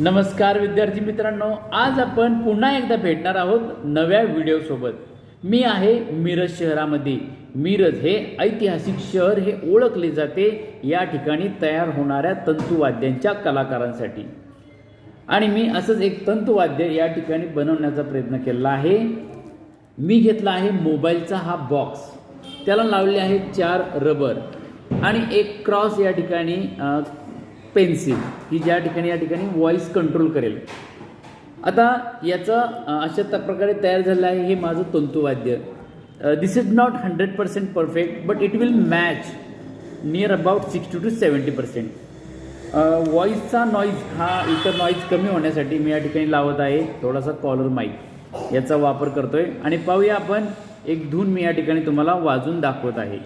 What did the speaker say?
नमस्कार विद्यार्थी मित्रांनो आज आपण पुन्हा एकदा भेटणार आहोत नव्या व्हिडिओसोबत मी आहे मिरज शहरामध्ये. मिरज हे ऐतिहासिक शहर हे ओळखले जाते या ठिकाणी तयार होणाऱ्या तंतुवाद्यांच्या कलाकारांसाठी. आणि मी असंच एक तंतुवाद्य या ठिकाणी बनवण्याचा प्रयत्न केला आहे. मी घेतला आहे मोबाईलचा हा बॉक्स त्याला लावले आहे चार रबर आणि एक क्रॉस या ठिकाणी पेन्सिल ही ज्या ठिकाणी या ठिकाणी व्हॉइस कंट्रोल करेल. आता याचं अशा त्या प्रकारे तयार झालं आहे हे माझं तंतुवाद्य. This is not hundred percent perfect but it will match near about sixty to seventy percent व्हॉइसचा noise हा इतर नॉईज कमी होण्यासाठी मी या ठिकाणी लावत आहे थोडासा कॉलर माईक याचा वापर करतोय. आणि पाहूया आपण एक धून मी या ठिकाणी तुम्हाला वाजून दाखवत आहे.